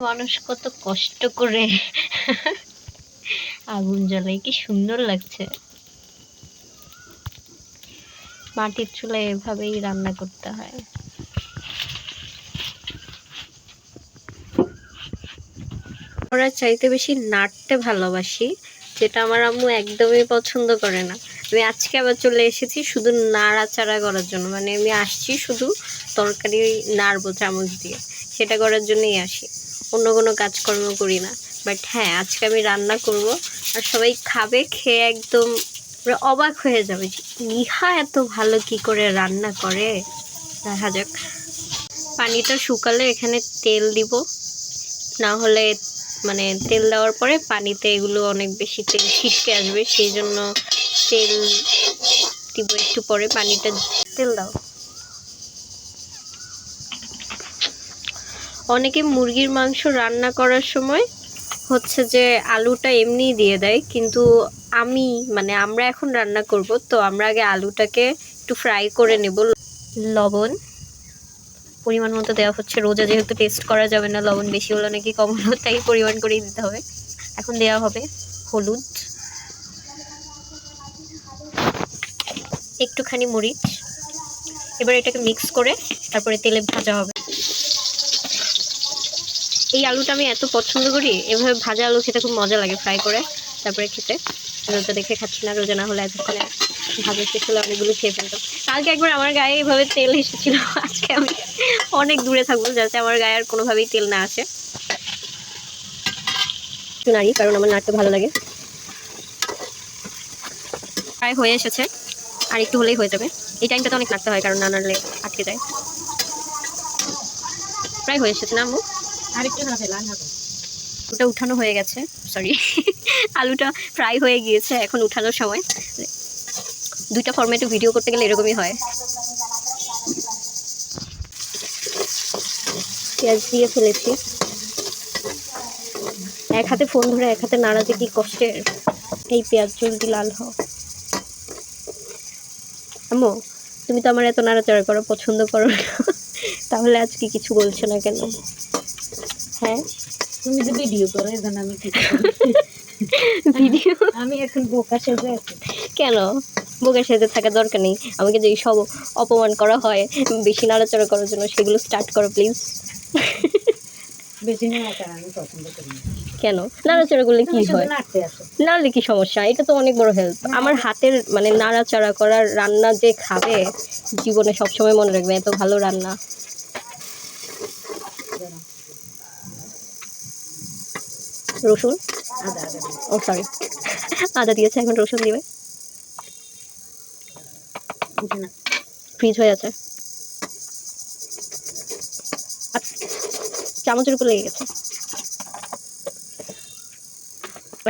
মানুষ কত কষ্ট করে আগুন জ্বালায়, কি সুন্দর লাগছে। মাটির চুলায় এভাবেই রান্না করতে হয়। ওরা চাইতে বেশি নাড়তে ভালোবাসি, যেটা আমার আম্মু একদমই পছন্দ করে না। আমি আজকে আবার চলে এসেছি শুধু নাড়াচাড়া করার জন্য। মানে আমি আসছি শুধু তরকারি নাড়বো চামচ দিয়ে, সেটা করার জন্যই আসি। অন্য কোনো কাজকর্ম করি না। বাট হ্যাঁ আজকে আমি রান্না করব আর সবাই খাবে, খেয়ে একদম অবাক হয়ে যাবে যে নিহা এত ভালো কি করে রান্না করে? দেখা যাক। পানিটা শুকালে এখানে তেল দিব। না হলে মানে তেল দেওয়ার পরে পানিতে এগুলো অনেক বেশি তেল ছিটকে আসবে, সেই জন্য তেল দিব একটু পরে, পানিটা তেল দাও। অনেকে মুরগির মাংস রান্না করার সময় হচ্ছে যে আলুটা এমনিই দিয়ে দেয়, কিন্তু আমি মানে আমরা এখন রান্না করব, তো আমরা আগে আলুটাকে একটু ফ্রাই করে নেব। লবণ, পরিমাণ মতো দেওয়া হচ্ছে, রোজা যেহেতু টেস্ট করা যাবে না, লবণ বেশি হলো নাকি কম হলো, তাই পরিমাণ করেই দিতে হবে। এখন দেওয়া হবে হলুদ। একটুখানি মরিচ। এবার এটাকে মিক্স করে তারপরে তেলে ভাজা হবে। এই আলুটা আমি এত পছন্দ করি, এভাবে ভাজা আলু খেতে খুব মজা লাগে ফ্রাই করে, তারপরে খেতে। রোজা দেখে খাচ্ছি না, রোজা না হলে এতক্ষণে ভাজা শেষ হলে অনেকগুলো খেয়ে ফেলতাম কালকে একবার আমার গায়ে এভাবে তেল এসেছিল, আজকে আমি অনেক দূরে থাকব, যাতে আমার গায়ে আর কোনোভাবেই তেল না আসে। নাড়ি, কারণ আমার নাড়তে ভালো লাগে। প্রায় হয়ে এসেছে, আর একটু হলেই হয়ে যাবে। এই টাইমটাতে অনেক নাড়তে হয়, কারণ না নাড়লে আটকে যায়। প্রায় হয়ে এসেছে না, আম্মু? ওটা উঠানো হয়ে গেছে সরি আলুটা ফ্রাই হয়ে গিয়েছে এখন উঠানোর সময়। দুইটা ফরম্যাটে ভিডিও করতে গেলে এরকমই হয়। পেঁয়াজ দিয়ে ফেলেছি। এক হাতে ফোন ধরে, এক হাতে নাড়াতে কি কষ্টের এই পেঁয়াজ জলদি লাল হও তুমি তো আমার এত নাড়াচাড়া করো, পছন্দ করো না। তাহলে আজকে কিছু বলছো না কেন? হ্যাঁ। তুমি যে ভিডিও করো এই আমি কি ভিডিও আমি এখন বোকা সেজে আছি। কেন? বুকের সাথে থাকা দরকার নেই। আমাকে যে সব অপমান করা হয় বেশি নাড়াচাড়া করার জন্য সেগুলো স্টার্ট করো প্লিজ বেশি না আমি পছন্দ করি কেন? নাড়াচাড়া করলে কি হয়? নাড়লে কি সমস্যা? এটা তো অনেক বড় হেল্প আমার হাতের মানে নাড়াচাড়া করার রান্না যে খাবে জীবনে সবসময় মনে রাখবে এত ভালো রান্না। রসুন। ও সরি আদা দিয়েছে, এখন রসুন দিবে। ফ্রিজ হয়ে আছে চামচের উপর লেগে গেছে।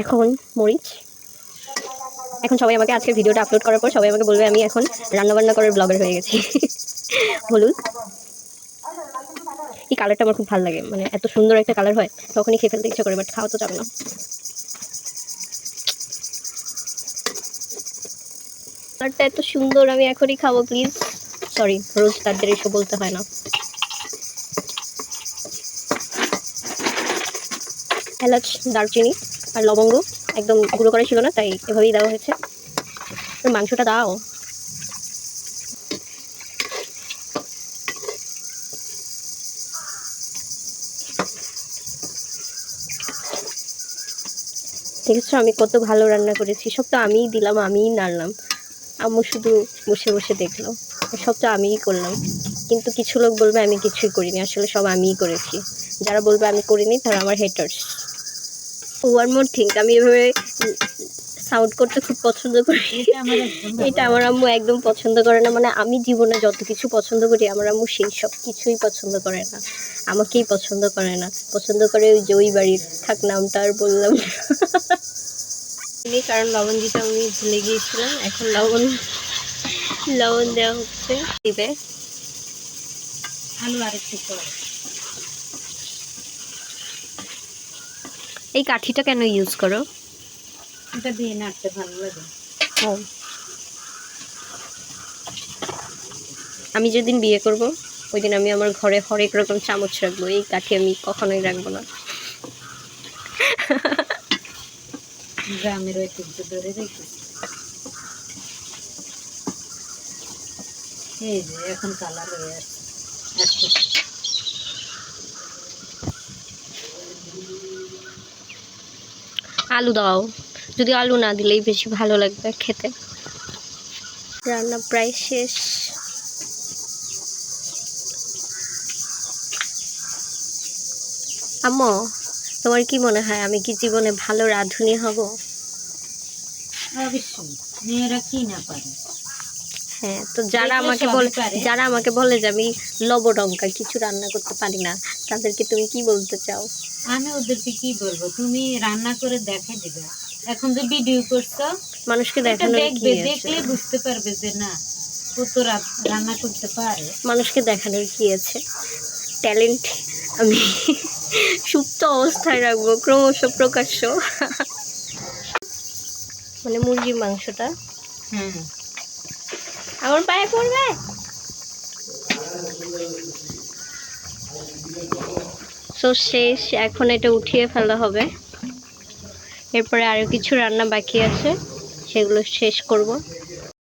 এখন মরিচ। এখন সবাই আমাকে আজকের ভিডিওটা আপলোড করার পর সবাই আমাকে বলবে, আমি এখন রান্নাবান্না করার ব্লগার হয়ে গেছি। হলুদ এই কালারটা আমার খুব ভালো লাগে। মানে এত সুন্দর একটা কালার হয়, তখনই খেয়ে ফেলতে ইচ্ছা করে বাট খাওয়া তো যাবে না। কালারটা এত সুন্দর, আমি এখনই খাব প্লিজ সরি রোজ তাদের এসব বলতে হয় না। এলাচ, দারচিনি আর লবঙ্গ একদম গুঁড়ো করা ছিল না, তাই এভাবেই দেওয়া হয়েছে। মাংসটা দাও। দেখেছ? আমি কত ভালো রান্না করেছি। সব তো আমিই দিলাম, আমিই নাড়লাম। আম্মু শুধু বসে বসে দেখল। সব তো আমিই করলাম। কিন্তু কিছু লোক বলবে, আমি কিছুই করিনি। আসলে সব আমিই করেছি। যারা বলবে, আমি করিনি, তারা আমার হেটার্স ওয়ান মোর থিঙ্ক আমি এভাবে সাউন্ড করতে খুব পছন্দ করি। এটা আমার আম্মু একদম পছন্দ করে না। মানে আমি জীবনে যত কিছু পছন্দ করি আমার আম্মু সেই সব কিছুই পছন্দ করে না। আমাকেই পছন্দ করে না। পছন্দ করে ওই যে ওই বাড়ির থাক নামটা আর বললাম। না। কারণ লবণ দিতে আমি ভুলে গিয়েছিলাম। এখন লবণ লবণ দেওয়া হচ্ছে। দিবে। আরেকটু এই কাঠিটা কেন ইউজ করো? এটা দিয়ে নাড়তে ভালো লাগে। আমি যেদিন বিয়ে করব ওই দিন আমি আমার ঘরে হরেক রকম চামচ রাখব। এই কাঠি আমি কখনোই রাখব না। গ্রামের ঐতিহ্য ধরে রেখেছি এই যে এখন কালার হয়ে আসছে। আচ্ছা। আলু দাও। যদি আলু না দিলেই বেশি ভালো লাগবে খেতে। রান্না প্রায় শেষ। আম্মু তোমার কি মনে হয় আমি কি জীবনে ভালো রাঁধুনি হব? অবশ্যই মেয়েরা কি না পারে? হ্যাঁ তো যারা আমাকে বলে যারা আমাকে বলে যে আমি কিছু রান্না করতে পারি না তাদেরকে তুমি কি বলতে চাও? আমি ওদেরকে কি বলব? তুমি রান্না করে দেখে দিবে। এখন যে ভিডিও করছ মানুষকে এটা দেখানোর দেখবে দেখলে বুঝতে পারবে যে না ও তো রা- রান্না করতে পারে। মানুষকে দেখানোর কি আছে? ট্যালেন্ট আমি সুপ্ত অবস্থায় রাখব ক্রমশ প্রকাশ্য। মানে মুরগির মাংসটা। হ্যাঁ। আমার পায়ে পড়বে? তো শেষ এখন এটা উঠিয়ে ফেলা হবে। এরপরে আরও কিছু রান্না বাকি আছে সেগুলো শেষ করব।